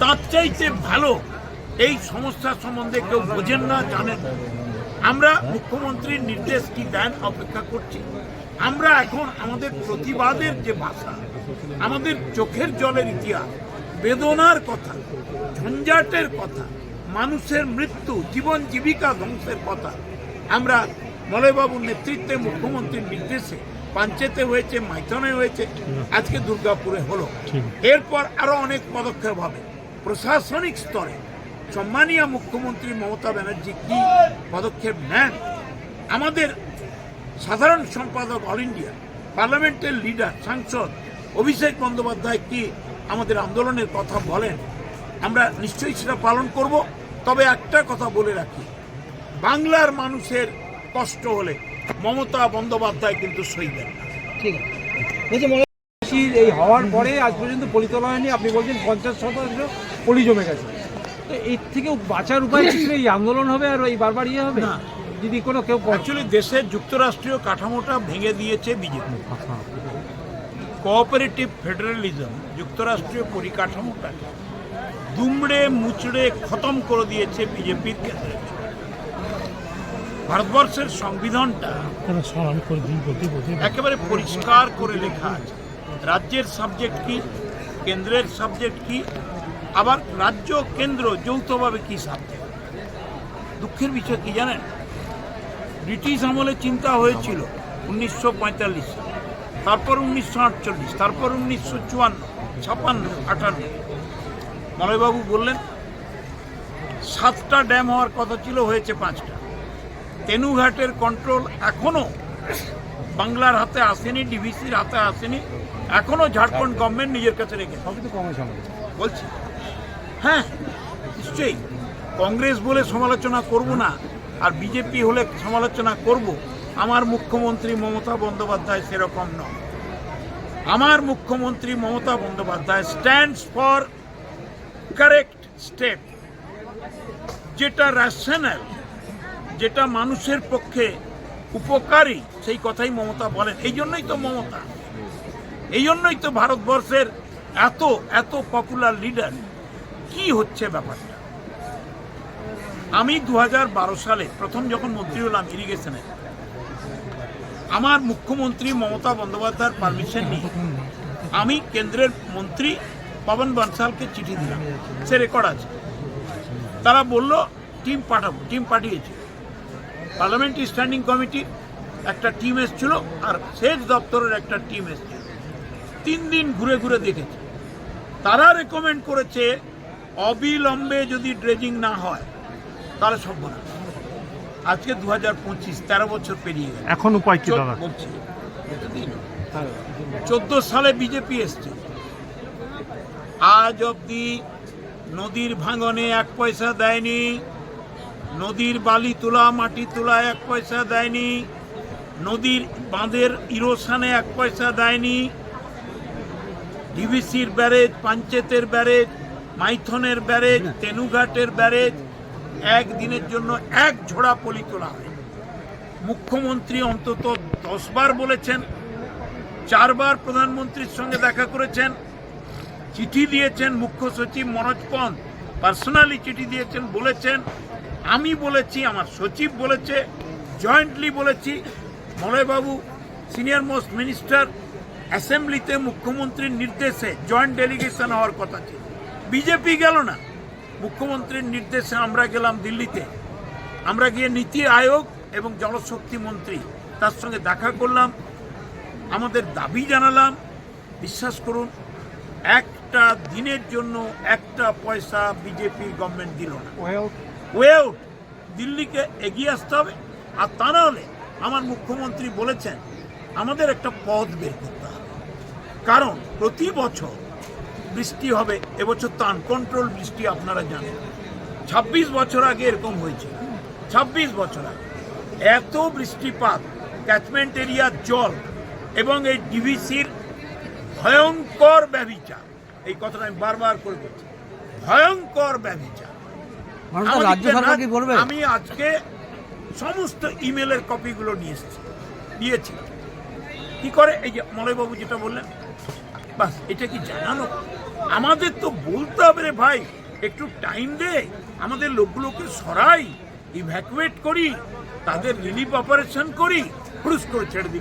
তার চাইতে ভালো এই সমস্যা সম্বন্ধে কেউ বোঝেন না জানেন। আমরা মুখ্যমন্ত্রীর নির্দেশ কি দেন অপেক্ষা করছি। আমরা এখন আমাদের প্রতিবাদের যে ভাষা আমাদের চোখের জলের ইতিহাস বেদনার কথা ঝঞ্ঝাটের কথা মানুষের মৃত্যু জীবন জীবিকা ধ্বংসের কথা আমরা মলয়বাবুর নেতৃত্বে মুখ্যমন্ত্রীর নির্দেশে পাঞ্চেতে হয়েছে মাইথনে হয়েছে আজকে দুর্গাপুরে হলো। এরপর আরও অনেক পদক্ষেপ হবে। প্রশাসনিক স্তরে সম্মানীয় মুখ্যমন্ত্রী মমতা ব্যানার্জি কি পদক্ষেপ নেন? আমাদের সাধারণ সম্পাদক অল ইন্ডিয়া পার্লামেন্টের লিডার, সাংসদ অভিষেক বন্দ্যোপাধ্যায় কি আমাদের আন্দোলনের কথা বলেন? আমরা নিশ্চয়ই সেটা পালন করব। তবে একটা কথা বলে রাখি, বাংলার মানুষের কষ্ট হলে মমতা বন্দ্যোপাধ্যায় কিন্তু সইবেন না। ঠিক আছে। হয় এই হওয়ার পরে আজ পর্যন্ত পলি তোলা হয়নি। আপনি বলছেন পঞ্চাশ শতাংশ পলি জমে গেছে। তো এর থেকে বাঁচার উপায় কি ছিল? এই আন্দোলন হবে আর এই বারবার ইয়ে হবে? না। যদি কোনো কেউ অ্যাকচুয়ালি দেশের যুক্তরাষ্ট্রীয় কাঠামোটা ভেঙে দিয়েছে বিজেপি। কোঅপারেটিভ ফেডারেলিজম যুক্তরাষ্ট্রীয় পরিকাঠামোটা দুমড়ে মুচড়ে খতম করে দিয়েছে বিজেপির কেন্দ্রে। ভারতবর্ষের সংবিধানটা একেবারে পরিষ্কার করে লেখা আছে। রাজ্যের সাবজেক্ট কি? কেন্দ্রের সাবজেক্ট কি? আবার রাজ্য কেন্দ্র যৌথভাবে কি সাবজেক্ট দুঃখের বিষয় কি জানেন? ব্রিটিশ আমলে চিন্তা হয়েছিল উনিশশো পঁয়তাল্লিশ তারপর উনিশশো আটচল্লিশ, তারপর উনিশশো চুয়ান্ন ছাপান্ন আটান্ন। মলয়বাবু বললেন, সাতটা ড্যাম হওয়ার কথা ছিল, হয়েছে পাঁচটা। তেনুঘাটের কন্ট্রোল এখনও বাংলার হাতে আসেনি ডিভিসির হাতে আসেনি এখনও ঝাড়খণ্ড গভর্নমেন্ট নিজের কাছে সামনে বলছি। হ্যাঁ নিশ্চয়ই। কংগ্রেস বলে সমালোচনা করব না আর বিজেপি হলে সমালোচনা করব আমার মুখ্যমন্ত্রী মমতা বন্দ্যোপাধ্যায় সেরকম নয়। আমার মুখ্যমন্ত্রী Mamata Bandyopadhyay stands for correct step যেটা রেশনাল যেটা মানুষের পক্ষে উপকারী, সেই কথাই মমতা বলেন এই জন্যই তো মমতা। এই জন্যই তো ভারতবর্ষের এত এত পপুলার লিডার কি হচ্ছে ব্যাপারটা? আমি দু হাজার বারো সালে প্রথম যখন মন্ত্রী হলাম ইরিগেশনে আমার মুখ্যমন্ত্রী মমতা বন্দ্যোপাধ্যায়ের পারমিশন নিয়ে আমি কেন্দ্রের মন্ত্রী পবন বনসালকে চিঠি দিলাম। সে রেকর্ড আছে। তারা বলল, টিম পাঠাবো, টিম পাঠিয়েছে। পার্লামেন্টারি স্ট্যান্ডিং কমিটির একটা টিম এসেছিল আর সেচ দপ্তরের একটা টিম এসেছিল। তিন দিন ঘুরে ঘুরে দেখেছে। তারা রেকমেন্ড করেছে অবিলম্বে যদি ড্রেজিং না হয় তাহলে সব না। আজকে দু হাজার পঁচিশ তেরো বছর পেরিয়ে গেল। এখন উপায় কি দাদা? বলছি চোদ্দ সালে বিজেপি এসছে। আজ অবধি নদীর ভাঙনে এক পয়সা দেয়নি। নদীর বালি তোলা, মাটি তোলা এক পয়সা দেয়নি। নদীর বাঁধের ইরোশানে এক পয়সা দেয়নি। ডিভিসির ব্যারেজ পাঞ্চেতের ব্যারেজ, মাইথনের ব্যারেজ, তেনুঘাটের ব্যারেজ একদিনের জন্য এক ঝোড়া পলি তোলা হয়। মুখ্যমন্ত্রী অন্তত দশবার বলেছেন, চারবার প্রধানমন্ত্রীর সঙ্গে দেখা করেছেন, চিঠি দিয়েছেন মুখ্য সচিব মনোজ পন্ত পার্সোনালি চিঠি দিয়েছেন, বলেছেন আমি বলেছি, আমার সচিব বলেছে জয়েন্টলি বলেছি, মলয়বাবু সিনিয়র মোস্ট মিনিস্টার অ্যাসেম্বলিতে মুখ্যমন্ত্রীর নির্দেশে জয়েন্ট ডেলিগেশন হওয়ার কথা ছিল। বিজেপি গেল না। মুখ্যমন্ত্রীর নির্দেশে আমরা গেলাম দিল্লিতে। আমরা গিয়ে নীতি আয়োগ এবং জলশক্তি মন্ত্রী তার সঙ্গে দেখা করলাম। আমাদের দাবি জানালাম। বিশ্বাস করুন, একটা দিনের জন্য একটা পয়সা বিজেপি গভর্নমেন্ট দিল না। Way out. দিল্লিকে এগিয়ে আসতে হবে। আর তা না হলে আমার মুখ্যমন্ত্রী বলেছেন, আমাদের একটা পথ বের করতে হবে। কারণ প্রতি বছর বৃষ্টি হবে, এবছর তো আনকন্ট্রোল বৃষ্টি আপনারা জানেন। ছাব্বিশ বছর আগে এরকম হয়েছে। ছাব্বিশ বছর আগে এত বৃষ্টিপাত ক্যাচমেন্ট এরিয়ার জল এবং এই ডিভিসির ভয়ঙ্কর ব্যবিচার এই কথাটা আমি বারবার করে বলছি, ভয়ঙ্কর ব্যবিচার রাজ্য সরকার কি করবে আমি আজকে সমস্ত ইমেলের কপিগুলো নিয়ে এসেছি দিয়েছি। কি করে? এই যে মলয়বাবু যেটা বললেন বাস এটা কি জানানো? আমাদের তো বলতে হবে রে ভাই একটু টাইম দে আমাদের লোকগুলোকে সরাই ইভ্যাকুয়েট করি তাদের রিলিফ অপারেশন করি ফুরুস করে ছেড়ে দিই।